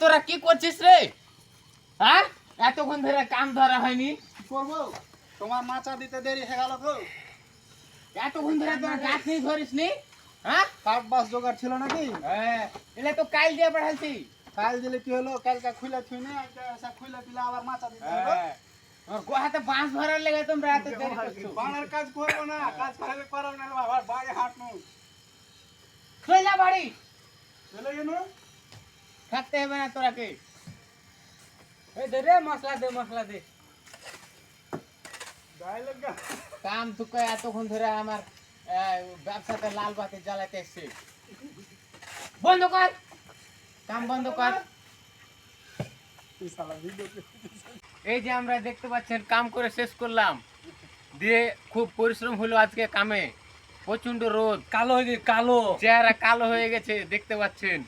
তোরা কি করছিস রে? হ্যাঁ এতক্ষণ ধরে কাম ধরা হয়নি। করব? তোমার মাচা দিতে দেরি হয়ে গেল তো। এতক্ষণ ধরে তোরা গাছ নিয়ে ধরিস নি হ্যাঁ কাঠ বাস জোগাড় ছিল নাকি? হ্যাঁ এটা তো কাল দিয়ে পাঠাইছি। কাল দিলে কি হলো? কালকে খুলে থুই না খুলে দিলে আবার মাচা দিতে হ্যাঁ। গোহাতে বাঁশ ধরার লেগে তোমরা এত দেরি করছ। বানের কাজ করব না কাজ করে করো না বাড়ি হাঁটনু চলে যা বাড়ি চলে গেল থাকতে হবে না তোরাকে। এই দে রে মশলা দে মশলা দে। কাম তুকে এতক্ষণ ধরে আমার ব্যবসাতে লাল বাতি জ্বালাতে এসছে। বন্ধ কর। কাম বন্ধ কর। এই যে আমরা দেখতে পাচ্ছেন কাম করে শেষ করলাম। দিয়ে খুব পরিশ্রম হলো আজকে কামে। প্রচণ্ড রোদ। কালো হয়ে গেছে কালো। চেহারা কালো হয়ে গেছে দেখতে পাচ্ছেন।